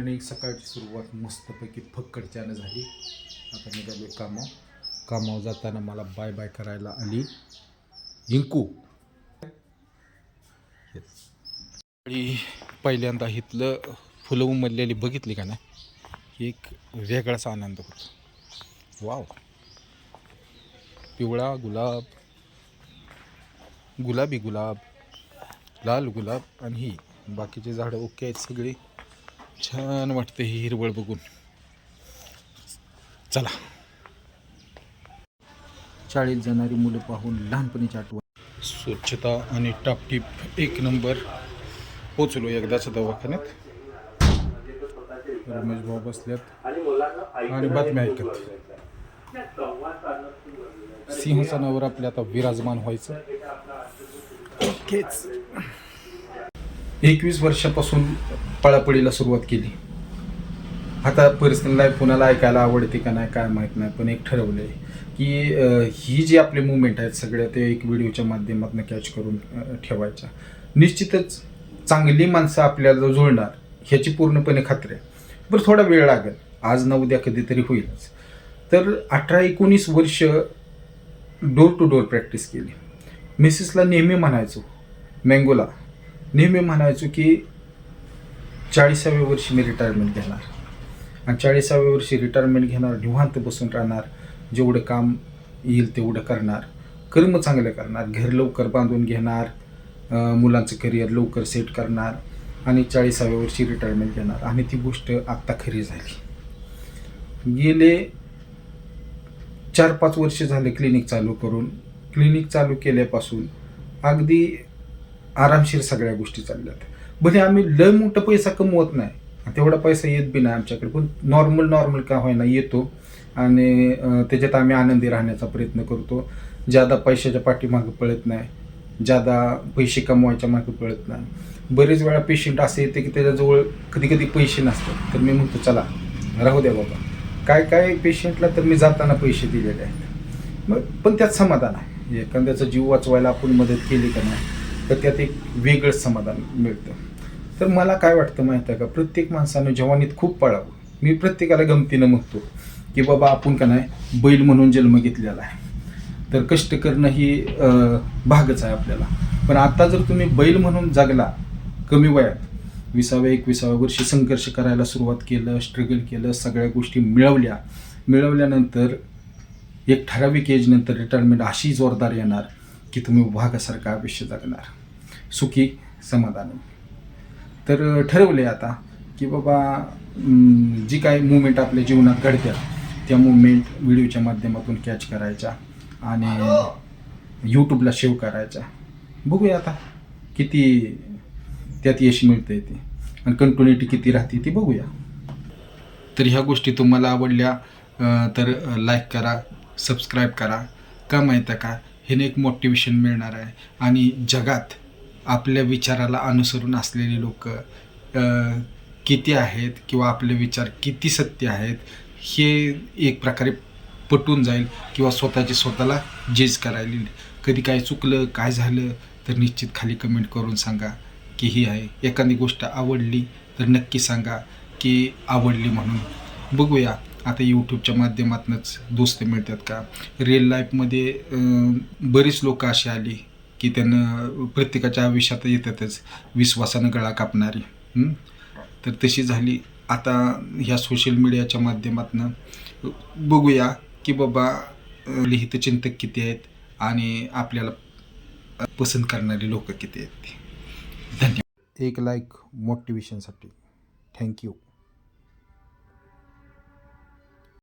आणि सकाळची सुरुवात मस्तपैकी फक्कडच्यानं झाली. आता निघालो कामाव. कामाव जाताना मला बाय बाय करायला आली. इंकू. आणि पहिल्यांदा इथलं फुलं उमललेली बघितली का नाही? एक वेगळाच आनंद होतो. वाव. पिवळा गुलाब. गुलाबी गुलाब. लाल गुलाब आणि ही. बाकीचे झाडं ओके आहेत सगळी. छान वाटते ही हिरवळ बघून. चला. शाळेत जाणारी मुलं पाहून लहानपणीची आठवण. स्वच्छता आणि टापटीप एक नंबर. पोचलो एकदाच दवाखान्यात. रमेश भाऊ बसल्यात आणि बातम्या ऐकत. सिंहासनावर आपल्या आता विराजमान व्हायचं. ओकेच एकवीस वर्षापासून पळापळीला सुरुवात केली. आता परिस्थितीला लाईफ कुणाला ऐकायला आवडते का नाही काय माहीत नाही पण एक ठरवलं आहे की ही जी आपले मुवमेंट आहेत सगळ्या ते एक व्हिडिओच्या माध्यमातून कॅच करून ठेवायच्या. निश्चितच चांगली माणसं आपल्याला जुळणार ह्याची पूर्णपणे खात्री आहे. बरं थोडा वेळ लागेल. आज ना उद्या कधीतरी होईलच. तर अठरा एकोणीस वर्ष डोर टू डोर प्रॅक्टिस केली. मिसेसला नेहमी म्हणायचो मँगोला नेहमी म्हणायचो की चाळीसाव्या वर्षी मी रिटायरमेंट घेणार. आणि चाळीसाव्या वर्षी रिटायरमेंट घेणार निवांत बसून राहणार जेवढं काम येईल तेवढं करणार कर्म चांगलं करणार घर लवकर बांधून घेणार मुलांचं करिअर लवकर सेट करणार आणि चाळीसाव्या वर्षी रिटायरमेंट घेणार. आणि ती गोष्ट आत्ता खरी झाली. गेले चार पाच वर्ष झाले क्लिनिक चालू करून. क्लिनिक चालू केल्यापासून अगदी आरामशीर सगळ्या गोष्टी चालल्यात. भले आम्ही लय मोठा पैसा कमवत नाही. तेवढा पैसा येत बी नाही आमच्याकडे. पण नॉर्मल नॉर्मल का होईना येतो. आणि त्याच्यात आम्ही आनंदी राहण्याचा प्रयत्न करतो. ज्यादा पैशाच्या पाठीमागं पळत नाही. ज्यादा पैसे कमवायच्या मागे पळत नाही. बरेच वेळा पेशंट असे येते की त्याच्याजवळ कधी कधी पैसे नसतात. तर मी म्हणतो चला राहू द्या बाबा. काय काय पेशंटला तर मी जाताना पैसे दिलेले आहेत. मग पण त्यात समाधान आहे. एखाद्याचा जीव वाचवायला आपण मदत केली का नाही? तर त्यात एक वेगळंच समाधान मिळतं. तर मला काय वाटतं माहिती आहे का? प्रत्येक माणसानं जवानीत खूप पळावं. मी प्रत्येकाला गमतीनं म्हणतो की बाबा आपण का नाही बैल म्हणून जन्म घेतलेला आहे. तर कष्ट करणं ही भागच आहे आपल्याला. पण आता जर तुम्ही बैल म्हणून जगला कमी वयात विसाव्या एकविसाव्या वर्षी संघर्ष करायला सुरुवात केलं स्ट्रगल केलं सगळ्या गोष्टी मिळवल्या मिळवल्यानंतर एक ठराविक एजनंतर रिटायरमेंट अशी जोरदार येणार की तुम्ही वाघासारखं आयुष्य जगणार. सुखी समाधानी. तर ठरवले आता की बाबा जी काही मुवमेंट आपल्या जीवनात घडत्या त्या मुवमेंट व्हिडिओच्या माध्यमातून कॅच करायच्या आणि यूट्यूबला शेव करायच्या. बघूया आता किती त्यात यश मिळतं ते आणि कंटिन्युटी किती राहते ती बघूया. तर ह्या गोष्टी तुम्हाला आवडल्या तर लाईक करा सबस्क्राईब करा का माहीत आहे का ह्याने एक मोटिवेशन मिळणार आहे. आणि जगात आपल्या विचाराला अनुसरून असलेले लोक किती आहेत किंवा आपले विचार किती सत्य आहेत हे एक प्रकारे पटून जाईल किंवा स्वतःचे स्वतःला जेज करायला येईल. कधी काय चुकलं काय झालं तर निश्चित खाली कमेंट करून सांगा की ही आहे. एखादी गोष्ट आवडली तर नक्की सांगा की आवडली म्हणून. बघूया आता यूट्यूबच्या माध्यमातूनच दोस्त मिळतात का? रिअल लाईफमध्ये बरीच लोकं अशी आली. की त्यांना प्रत्येकाच्या आयुष्यात येतातच विश्वासानं गळा कापणारी. तर तशी झाली. आता ह्या सोशल मीडियाच्या माध्यमातून बघूया की बाबा लिहित चिंतक किती आहेत आणि आपल्याला पसंत करणारी लोक किती आहेत. धन्यवाद. एक लाईक मोटिवेशनसाठी थँक्यू